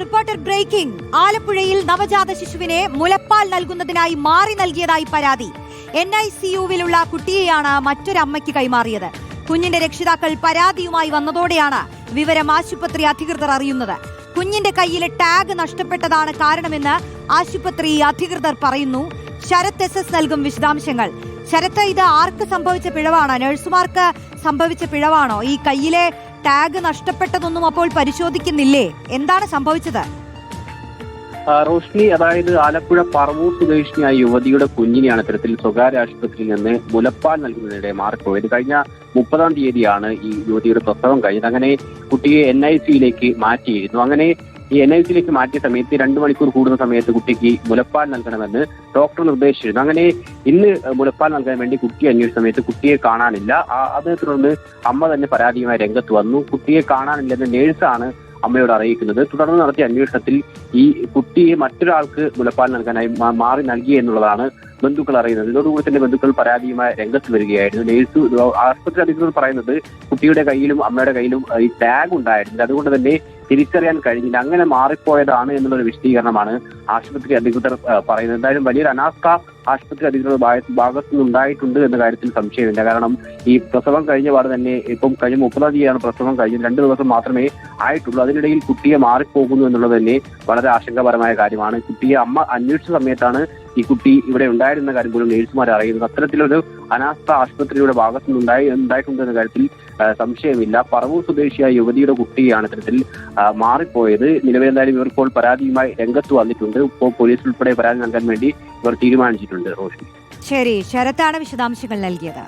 Reporter breaking. ആലപ്പുഴയിൽ നവജാത ശിശുവിനെ മുലപ്പാൽ നൽകുന്നതിനായി മാറി നൽകിയതായി പരാതി. എൻ ഐ സി യുവിലുള്ള കുട്ടിയെയാണ് മറ്റൊരമ്മയ്ക്ക് കൈമാറിയത്. കുഞ്ഞിന്റെ രക്ഷിതാക്കൾ പരാതിയുമായി വന്നതോടെയാണ് വിവരം ആശുപത്രി അധികൃതർ അറിയുന്നത്. കുഞ്ഞിന്റെ കയ്യിലെ ടാഗ് നഷ്ടപ്പെട്ടതാണ് കാരണമെന്ന് ആശുപത്രി അധികൃതർ പറയുന്നു. ശരത് എസ് എസ് നൽകും വിശദാംശങ്ങൾ. ശരത്ത് ഇത് ആർക്ക് സംഭവിച്ച പിഴവാണോ? നഴ്സുമാർക്ക് സംഭവിച്ച പിഴവാണോ? ഈ കയ്യിലെ ടാഗ് നഷ്ടപ്പെട്ടതൊന്നും അപ്പോൾ പരിശോധിക്കുന്നില്ലേ? എന്താണ് സംഭവിച്ചത്? റോഷ്നി അതായത് ആലപ്പുഴ പറവൂർ സ്വദേശിനിയായ യുവതിയുടെ കുഞ്ഞിനെയാണ് ഇത്തരത്തിൽ സ്വകാര്യ ആശുപത്രിയിൽ നിന്ന് മുലപ്പാൽ നൽകുന്നതിനിടെ മാറിപ്പോയത്. കഴിഞ്ഞ മുപ്പതാം തീയതിയാണ് ഈ യുവതിയുടെ പ്രസവം കഴിഞ്ഞത്. അങ്ങനെ കുട്ടിയെ എൻ ഐ സിയിലേക്ക് മാറ്റിയിരുന്നു. അങ്ങനെ ഈ എൻ ഐ സിയിലേക്ക് മാറ്റിയ സമയത്ത് രണ്ട് മണിക്കൂർ കൂടുന്ന സമയത്ത് കുട്ടിക്ക് മുലപ്പാൽ നൽകണമെന്ന് ഡോക്ടർ നിർദ്ദേശിച്ചിരുന്നു. അങ്ങനെ ഇന്ന് മുലപ്പാൽ നൽകാൻ വേണ്ടി കുട്ടി അന്വേഷിച്ച സമയത്ത് കുട്ടിയെ കാണാനില്ല. അതേ തുടർന്ന് അമ്മ തന്നെ പരാതിയുമായി രംഗത്ത് വന്നു. കുട്ടിയെ കാണാനില്ലെന്ന് നേഴ്സാണ് അമ്മയോട് അറിയിക്കുന്നത്. തുടർന്ന് നടത്തിയ അന്വേഷണത്തിൽ ഈ കുട്ടിയെ മറ്റൊരാൾക്ക് മുലപ്പാൽ നൽകാനായി മാറി നൽകി എന്നുള്ളതാണ് ബന്ധുക്കൾ അറിയുന്നത്. ഇതോടുകൂടി തന്നെ ബന്ധുക്കൾ പരാതിയുമായി രംഗത്ത് വരികയായിരുന്നു. നേഴ്സ് ആശുപത്രി അധികൃതർ പറയുന്നത് കുട്ടിയുടെ കയ്യിലും അമ്മയുടെ കയ്യിലും ഈ ടാഗ് ഉണ്ടായിരുന്നില്ല അതുകൊണ്ട് തന്നെ തിരിച്ചറിയാൻ കഴിഞ്ഞില്ല. അങ്ങനെ മാറിപ്പോയതാണ് എന്നുള്ളൊരു വിശദീകരണമാണ് ആശുപത്രി അധികൃതർ പറയുന്നത്. എന്തായാലും വലിയൊരു അനാസ്ഥ ആശുപത്രി അധികൃതർ ഭാഗ- ഭാഗത്തു നിന്നുണ്ടായിട്ടുണ്ട് എന്ന കാര്യത്തിൽ സംശയമില്ല. കാരണം ഈ പ്രസവം കഴിഞ്ഞ പാട് തന്നെ ഇപ്പം കഴിഞ്ഞ മുപ്പതാം തീയതിയാണ് പ്രസവം കഴിഞ്ഞത്. രണ്ട് ദിവസം മാത്രമേ ആയിട്ടുള്ളൂ. അതിനിടയിൽ കുട്ടിയെ മാറിപ്പോകുന്നു എന്നുള്ളത് തന്നെ വളരെ ആശങ്കപരമായ കാര്യമാണ്. കുട്ടിയെ അമ്മ അന്വേഷിച്ച സമയത്താണ് ഈ കുട്ടി ഇവിടെ ഉണ്ടായിരുന്ന കാര്യം പോലും നേഴ്സുമാർ അറിയുന്നത്. അത്തരത്തിലൊരു അനാസ്ഥ ആശുപത്രിയുടെ ഭാഗത്തു നിന്നുണ്ടായി ഉണ്ടായിട്ടുണ്ട് എന്ന കാര്യത്തിൽ സംശയമില്ല. പറവൂർ സ്വദേശിയായ യുവതിയുടെ കുട്ടിയാണ് ഇത്തരത്തിൽ മാറിപ്പോയത്. നിലവിലെന്തായാലും ഇവർക്കോൾ പരാതിയുമായി രംഗത്ത് വന്നിട്ടുണ്ട്. ഇപ്പോൾ പോലീസ് ഉൾപ്പെടെ പരാതി നൽകാൻ വേണ്ടി ഇവർ തീരുമാനിച്ചിട്ടുണ്ട്. ശരി. ശരത്താണ് വിശദാംശങ്ങൾ നൽകിയത്.